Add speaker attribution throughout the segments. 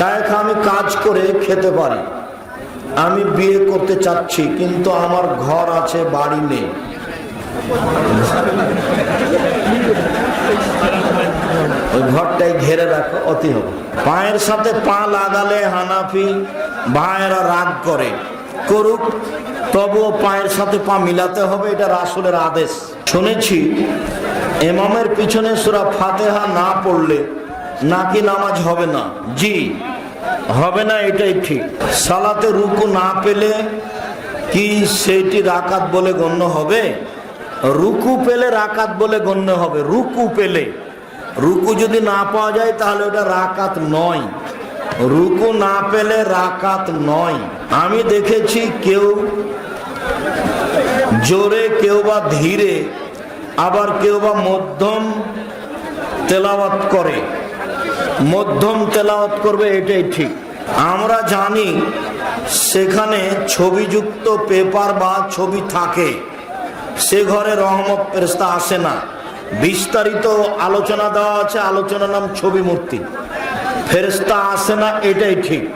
Speaker 1: শায়েখ, আমি কাজ করে খেতে পারি। আমি বিয়ে করতে চাচ্ছি, কিন্তু আমার ঘর আছে, বাড়ি নেই। ওই ঘরটাই ঘেরে রাখো, অতি হবে পায়ের সাথে পা লাগালে হানাফি ভাইয়েরা রাগ করে। করুক, তবুও পায়ের সাথে পা মিলাতে হবে, এটা রাসুলের আদেশ। শুনেছি এমামের পিছনে সুরা ফাতেহা না পড়লে নাকি নামাজ হবে না। জি। হবে না, এটাই ঠিক। সালাতে রুকু না পেলে কি সেটি রাকাত বলে গণ্য হবে? রুকু পেলে রাকাত বলে গণ্য হবে। রুকু পেলে। রুকু যদি না পাওয়া যায়, তাহলে ওটা রাকাত নয়। রুকু না পেলে রাকাত নয়। আমি দেখেছি কেউ জোরে, কেউ বা ধীরে, আবার কেউ বা মধ্যম তেলাওয়াত করে। মধ্যম তেলাওয়াত করবে, এটাই ঠিক। আমরা জানি সেখানে ছবিযুক্ত পেপার বা ছবি থাকে, সে ঘরে রহমত ফেরেস্তা আসে না। বিস্তারিত আলোচনা দেওয়া আছে, আলোচনার নাম ছবি মূর্তি। ফেরেস্তা আসে না, এটাই ঠিক।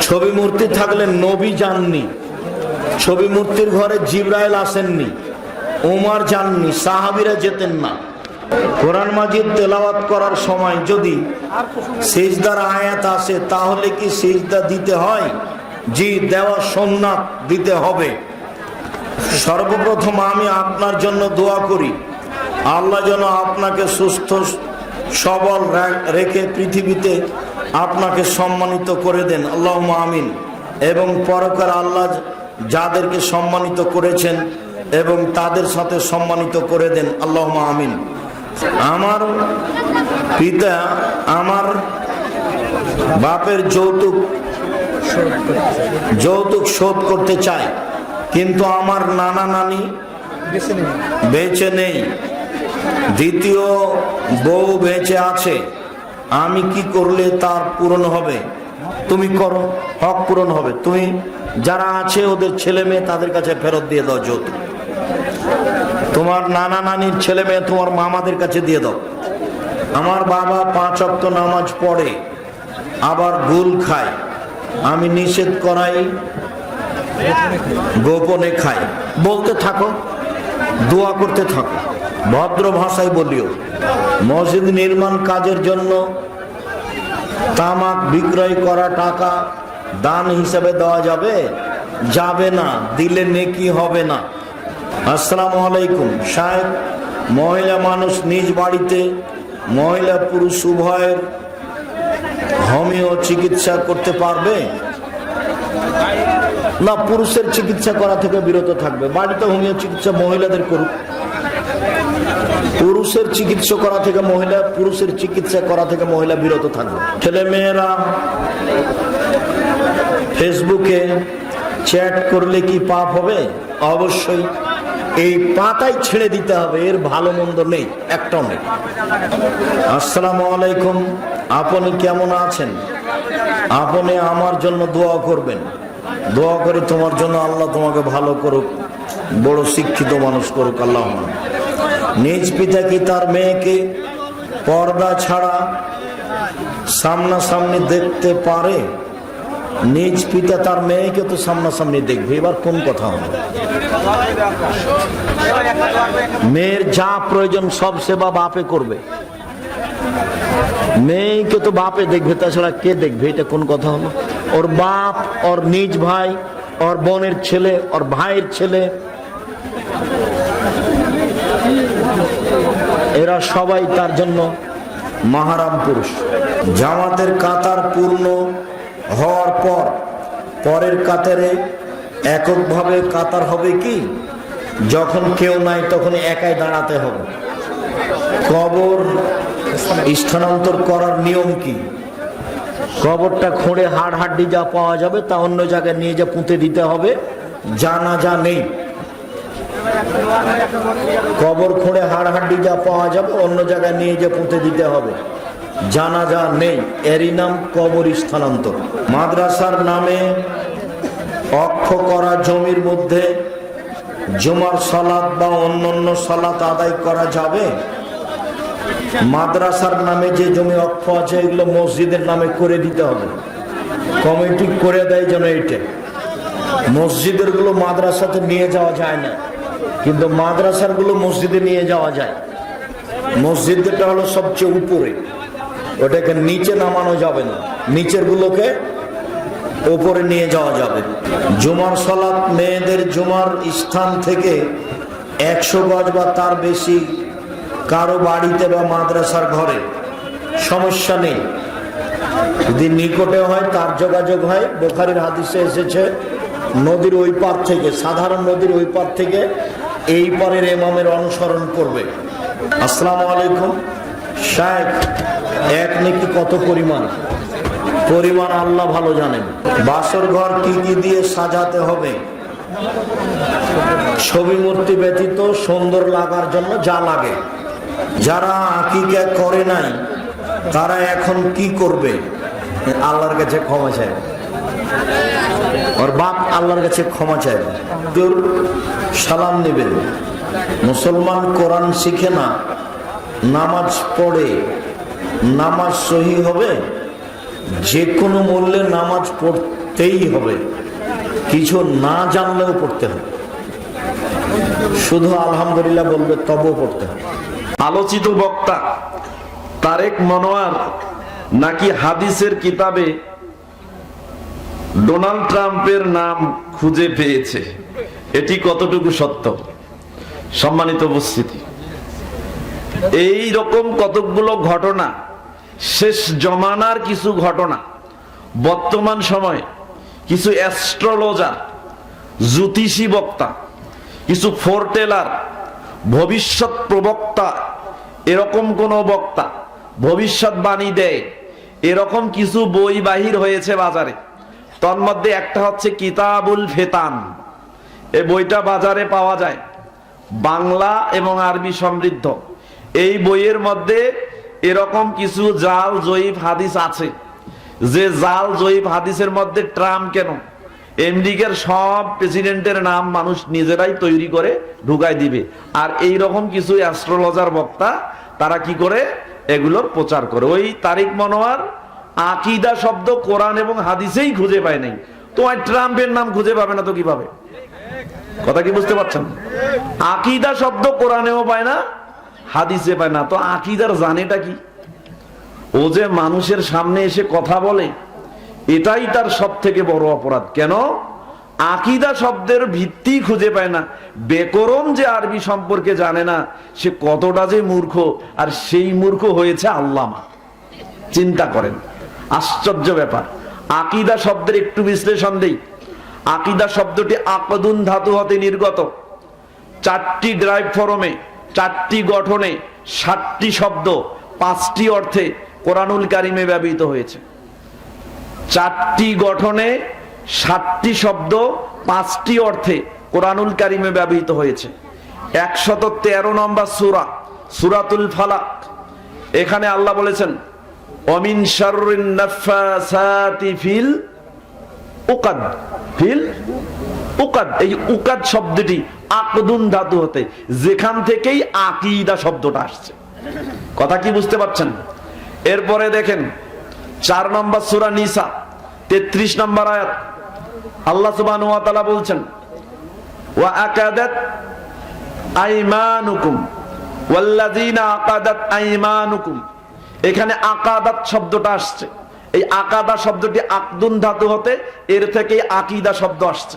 Speaker 1: ছবি মূর্তি থাকলে নবী যাননি ছবি মূর্তির ঘরে জিব্রাইল আসেননি ওমার যাননি সাহাবিরা যেতেন না। কোরআন মাজিদ তেলাওয়াত করার সময় যদি সেজদার আয়াত আসে, তাহলে কি সেজদা দিতে হয়? জি, দেওয়া সোমনাথ দিতে হবে। সর্বপ্রথম আমি আপনার জন্য দোয়া করি। আল্লাহ যেন আপনাকে সুস্থ, সবল রেখে পৃথিবীতে আপনাকে সম্মানিত করে দেন। আল্লাহ আমিন। এবং পরকার আল্লাহ যাদেরকে সম্মানিত করেছেন এবং তাদের সাথে সম্মানিত করে দেন। আল্লাহ আমিন। আমার পিতা, আমার বাপের যৌতুক যৌতুক শোধ করতে চায়, কিন্তু আমার নানা নানি বেঁচে নেই। দ্বিতীয় বউ বেঁচে আছে। আমি কি করলে তার পূরণ হবে? তুমি করো, হক পূরণ হবে। তুমি যারা আছে ওদের ছেলে মেয়ে তাদের কাছে ফেরত দিয়ে দাও যৌতুক। তোমার নানা নানির ছেলে মেয়ে তোমার মামাদের কাছে দিয়ে দাও। আমার বাবা পাঁচ অক্ত নামাজ পড়ে, আবার গুল খায়। আমি নিষেধ করাই, গোপনে খাই। বলতে থাকো, দোয়া করতে থাকো। ভদ্র ভাষায় বলিও, মসজিদ নির্মাণ কাজের জন্য তামাক বিক্রয় করা টাকা দান হিসেবে দেওয়া যাবে? যাবে না, দিলে নেকি হবে না। আসসালামু আলাইকুম সাহেব, মহিলা মানুষ নিজ বাড়িতে, মহিলা পুরুষ উভয়ের হোমিও চিকিৎসা করতে পারবে? না, পুরুষের চিকিৎসা করা থেকে বিরত থাকবে। বাড়িতে হোমিও চিকিৎসা মহিলাদের করুক। পুরুষের চিকিৎসা করা থেকে মহিলা, পুরুষের চিকিৎসা করা থেকে মহিলা বিরত থাকবে। ছেলে মেয়েরা ফেসবুকে চ্যাট করলে কি পাপ হবে? অবশ্যই। এই পাতাই ছেড়ে দিতে হবে, এর ভালো মন্দ নেই, একটাও নেই। আসসালামু আলাইকুম, আপনি কেমন আছেন? আপনি আমার জন্য দোয়া করবেন। দোয়া করি তোমার জন্য আল্লাহ তোমাকে ভালো করুক, বড় শিক্ষিত মানুষ করুক, আল্লাহ নিজ পিতা কি তার মেয়েকে পর্দা ছাড়া সামনাসামনি দেখতে পারে? নিজ পিতা তার মেয়েকে তো সামনাসামনি দেখবে, এবার কোন কথা হবে? মেয়ের যা প্রয়োজন, সব সেবা বাপে করবে। মেয়েকে তো বাপে দেখবে, তাছাড়া কে দেখবে? এটা কোন কথা হলো? ওর বাপ, ওর নিজ ভাই, ওর বোনের ছেলে, ওর ভাইয়ের ছেলে। এরা সবাই তার জন্য মাহারাম পুরুষ। জামাতের কাতার পূর্ণ। হওয়ার পর, পরের কাতারে এককভাবে কাতার হবে কি? যখন কেউ নাই, তখন একাই দাঁড়াতে হবে। কবর স্থানান্তর করার নিয়ম কি? কবরটা খুঁড়ে হাড় হাড্ডি যা পাওয়া যাবে, তা অন্য জায়গায় নিয়ে যা পুঁতে দিতে হবে জানা যা নেই। কবর খুঁড়ে হাড় হাড্ডি যা পাওয়া যাবে, অন্য জায়গায় নিয়ে যে পুঁতে দিতে হবে। জানাজা নেই। এরই নাম কবর স্থানান্তর। মাদ্রাসার নামে অক্ষ করা জমির মধ্যে জুমার সালাত বা অন্য অন্য সালাত আদায় করা যাবে? মাদ্রাসার নামে যে জমি অক্ষ আছে, এগুলো মসজিদের নামে করে দিতে হবে। কমিটি করে দেয় যেন এটা মসজিদেরগুলো মাদ্রাসাতে নিয়ে যাওয়া যায় না, কিন্তু মাদ্রাসারগুলো মসজিদে নিয়ে যাওয়া যায়। মসজিদটা হলো সবচেয়ে উপরে। ওটাকে নিচে নামানো যাবে না। নিচের গুলোকে উপরে নিয়ে যাওয়া যাবে। জুমার সলাপ মেয়েদের জুমার স্থান থেকে একশো গজ বা তার বেশি কারও বাড়িতে বা মাদ্রাসার ঘরে সমস্যা নেই। যদি নিকটে হয়, তার যোগাযোগ হয়। বোখারির হাদিসে এসেছে, নদীর ওই পার থেকে, সাধারণ নদীর ওই পার থেকে এই পারের এমামের অনুসরণ করবে। আসসালামু আলাইকুম, শায়েখ। এক নাকি কত পরিমাণ? পরিমাণ আল্লাহ ভালো জানেন। বাসর ঘর কি কি দিয়ে সাজাতে হবে? ছবি মূর্তি ব্যতীত সুন্দর লাগার জন্য যা লাগে। যারা আকিকা করে নাই, তারা এখন কি করবে? আল্লাহর কাছে ক্ষমা চায় ওর বাপ আল্লাহর কাছে ক্ষমা চায় তোর সালাম নেবেন মুসলমান কোরআন শিখে না, নামাজ পড়ে নামাজ সহি হবে যে কোনো মূল্যে নামাজ পড়তেই হবে। কিছু না জানলেও পড়তে হবে। শুধু আলহামদুলিল্লাহ বলবে, তবুও পড়তে হবে।
Speaker 2: আলোচিত বক্তা তারেক মনোয়ার নাকি হাদিসের কিতাবে ডোনাল্ড ট্রাম্পের নাম খুঁজে পেয়েছে? এটি কতটুকু সত্য? সম্মানিত উপস্থিতি। এই রকম কতকগুলো ঘটনা শেষ জমানার কিছু ঘটনা, বর্তমান সময়ে কিছু অ্যাস্ট্রোলজার জ্যোতিষী বক্তা, কিছু ফোরটেলার ভবিষ্যৎ প্রবক্তা, এরকম কোন বক্তা, ভবিষ্যৎবাণী দেয়, এরকম কিছু বই বাহির হয়েছে বাজারে। তন্মধ্যে একটা হচ্ছে কিতাবুল ফেতান। এই বইটা বাজারে পাওয়া যায়। বাংলা এবং আরবি সমৃদ্ধ। এই বইয়ের মধ্যে এরকম কিছু জাল জয়ীফ হাদিস আছে। যে জাল জয়ীফ হাদিসের মধ্যে ট্রাম্প কেন? আমেরিকার সব প্রেসিডেন্টের নাম মানুষ নিজেরাই তৈরি করে ঢুকাই দিবে। আর এই রকম কিছু অ্যাস্ট্রোলজার বক্তা, তারা কি করে? এগুলোর প্রচার করে। ওই তারিক মনোয়ার আকিদা শব্দ কোরআন এবং হাদিসেই খুঁজে পায় নাই। তোমার ট্রাম্পের নাম খুঁজে পাবে না তো কীভাবে? কথা কি বুঝতে পারছেন? আকিদা শব্দ কোরআনেও পায় না হাদিসে পায় না। তো আকিদার জানেটা কি? ও যে মানুষের সামনে এসে কথা বলে, এটাই তার সব থেকে বড় অপরাধ। কেন? আকিদা শব্দের ভিত্তি খুঁজে পায় না। বেকরম যে আরবি সম্পর্কে জানে না, সে কতটা যে মূর্খ, আর সেই মূর্খ হয়েছে আল্লামা। চিন্তা করেন, আশ্চর্য ব্যাপার। আকিদা শব্দের একটু বিশ্লেষণ দেই। আকিদা শব্দটি আকদুন ধাতু হতে নির্গত। চারটি ড্রাইভ ফরমে চারটি গঠনে ষাটটি শব্দ, পাঁচটি অর্থে কোরআনুল কারিমে ব্যবহৃত হয়েছে। চারটি গঠনে সাতটি শব্দ, পাঁচটি অর্থে কোরআনুল কারিমে ব্যবহৃত হয়েছে। একশত তেরো নম্বর সুরা, সুরাতুল ফালাক। এখানে আল্লাহ বলেছেন, অমিন ফিল উকাদ। ফিল উকাদ, এই উকাদ শব্দটি আকদুন ধাতু হতে, যেখান থেকেই আকিদা শব্দটা আসছে। কথা কি বুঝতে পারছেন? এরপরে দেখেন, চার নম্বর সুরা নিসা, তেত্রিশ নম্বর আয়াত। আল্লাহ সুবান বলছেন, ওয়া আকাদাত আইমানুকুম, ওয়াল্লাযীনা আকাদাত আইমানুকুম। এখানে আকাদাত শব্দটা আসছে। এই আকাদা শব্দটি আকদুন ধাতু হতে, এর থেকে আকিদা শব্দ আসছে।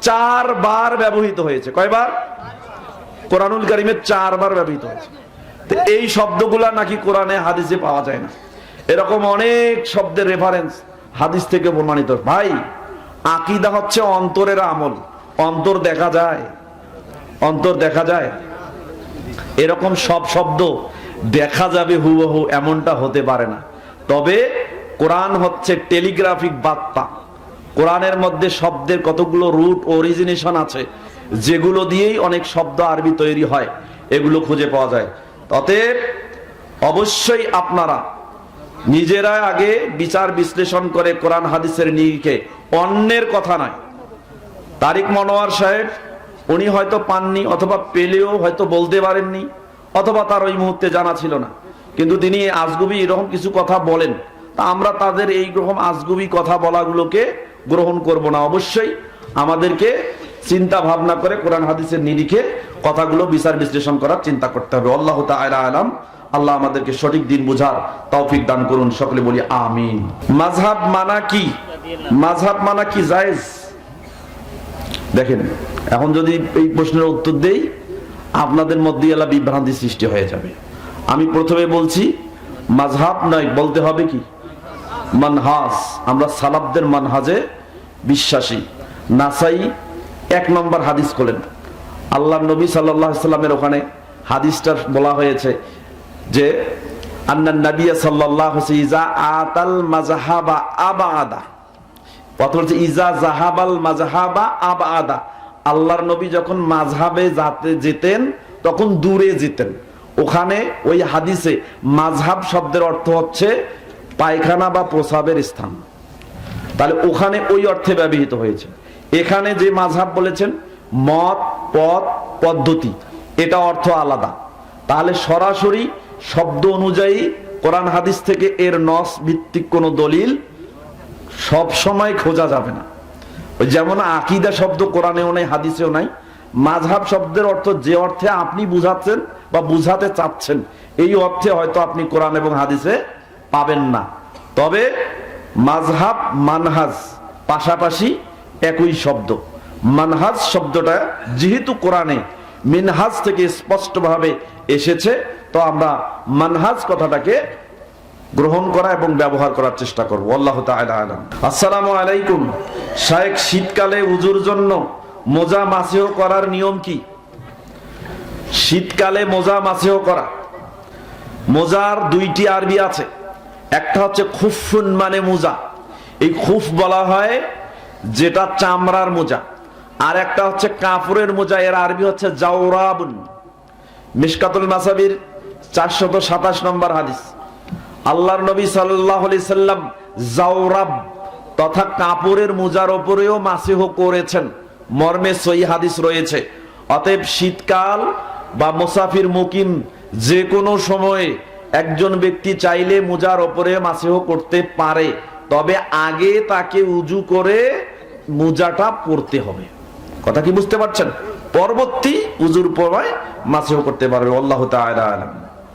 Speaker 2: চারবার ব্যবহৃত হয়েছে। কয়বার? কোরআনুল কারিমে চারবার ব্যবহৃত হয়েছে। এই শব্দগুলা নাকি কোরআনে, হাদিসে পাওয়া যায় না। এরকম অনেক শব্দের রেফারেন্স হাদিস থেকে প্রমাণিত। ভাই, আকিদা হচ্ছে অন্তরের আমল। অন্তর দেখা যায়। অন্তর দেখা যায়। এরকম সব শব্দ দেখা যাবে হুবহু, এমনটা হতে পারে না। তবে কোরআন হচ্ছে টেলিগ্রাফিক বার্তা। কোরআনের মধ্যে শব্দের কতগুলো রুট অরিজিনেশন আছে, যেগুলো দিয়েই অনেক শব্দ আরবি তৈরি হয়, এগুলো খুঁজে পাওয়া যায়। অতএব, অবশ্যই আপনারা নিজেরা আগে বিচার বিশ্লেষণ করে কোরআন হাদিসের নিরিখে, অন্যের কথা নয়। তারিক মনোয়ার সাহেব, উনি হয়তো পাননি অথবা পেলেও হয়তো বলতে পারেননি, অথবা তার ওই মুহূর্তে জানা ছিল না। কিন্তু তিনি আজগুবি এরকম কিছু কথা বলেন, তা আমরা তাদের এই রকম আজগুবি কথা বলাগুলোকে গ্রহণ করব না অবশ্যই। আমাদেরকে চিন্তা ভাবনা করে কোরআন হাদিসের নিরিখে কথাগুলো বিচার বিশ্লেষণ করার চিন্তা করতে হবে। আল্লাহ আলাম। আল্লাহ আমাদেরকে সঠিক দিন বুঝার তৌফিক দান করুন। সকলে বলি আমিন। মাযহাব মানা কি? মাযহাব মানা কি জায়েজ? দেখেন, এখন যদি এই প্রশ্নের উত্তর দেই, আপনাদের মধ্যে এলা বিভ্রান্তি সৃষ্টি হয়ে যাবে। আমি প্রথমে বলছি মাঝহাব নয়, বলতে হবে কি? মানহাজ। আমরা সালাবদের মানহাজে বিশ্বাসী। নাসাই এক নম্বর হাদিস খোলেন। আল্লাহ নবী সাল্লাহ সাল্লামের ওখানে হাদিসটা বলা হয়েছে যে, আন্নান নবিয়া সাল্লাহ ইজা আতাল মাজাহাবা আবা আদা বলছে ইজা জাহাবাল মাজহাবা আব আদা আল্লাহর নবী যখন মাঝহাবে যাতে যেতেন, তখন দূরে যেতেন। ওখানে ওই হাদিসে মাঝহাব শব্দের অর্থ হচ্ছে পায়খানা বা প্রসাবের স্থান। তাহলে ওখানে ওই অর্থে ব্যবহৃত হয়েছে। এখানে যে মাঝহাব বলেছেন, মত পথ পদ্ধতি, এটা অর্থ আলাদা। তাহলে সরাসরি শব্দ অনুযায়ী কোরআন হাদিস থেকে এর নস ভিত্তিক কোনো দলিল সব সময় খোঁজা যাবে না। ওই যেমন আকিদা শব্দ কোরআনেও নাই, হাদিসেও নাই, মাঝহাব শব্দের অর্থ যে অর্থে আপনি বুঝাচ্ছেন বা বুঝাতে চাচ্ছেন, এই অর্থে হয়তো আপনি কোরআন এবং হাদিসে পাবেন না। তবে মাঝহাব মানহাজ পাশাপাশি একই শব্দ। মানহাজ শব্দটা যেহেতু কোরআনে মিনহাজ থেকে স্পষ্টভাবে এসেছে, তো আমরা মানহাজ কথাটাকে গ্রহণ করা এবং ব্যবহার করার চেষ্টা করব। আল্লাহ আসসালামু আলাইকুম। শায়েখ, শীতকালে উজুর জন্য মোজা মাসেহ করার নিয়ম কি? শীতকালে মোজা মাসেহ করা। মোজার দুইটি আরবি আছে। একটা হচ্ছে খুফুন মানে মোজা। এই খুফ বলা হয় যেটা চামড়ার মোজা। আর একটা হচ্ছে কাপড়ের মোজা, এর আরবি হচ্ছে জাওরাবুন। মিশকাতুল মাসাবির চারশত সাতাশ নম্বর হাদিস। আল্লাহর নবী সাল্লাহ আলি সাল্লাম জাওরাব তথা কাপড়ের মোজার ওপরেও মাসিহ করেছেন। মর্মে সই হাদিস রয়েছে। অতএব শীতকাল বা মুসাফির মুকিম যে কোনো সময়ে একজন ব্যক্তি চাইলে মোজার ওপরে মাসেহ করতে পারে, তবে আগে তাকে উজু করে মোজাটা পরতে হবে। কথা কি বুঝতে পারছেন? পরবর্তী উজুর পরে মাসেহ করতে পারবে, আল্লাহ তাআলা আলাম।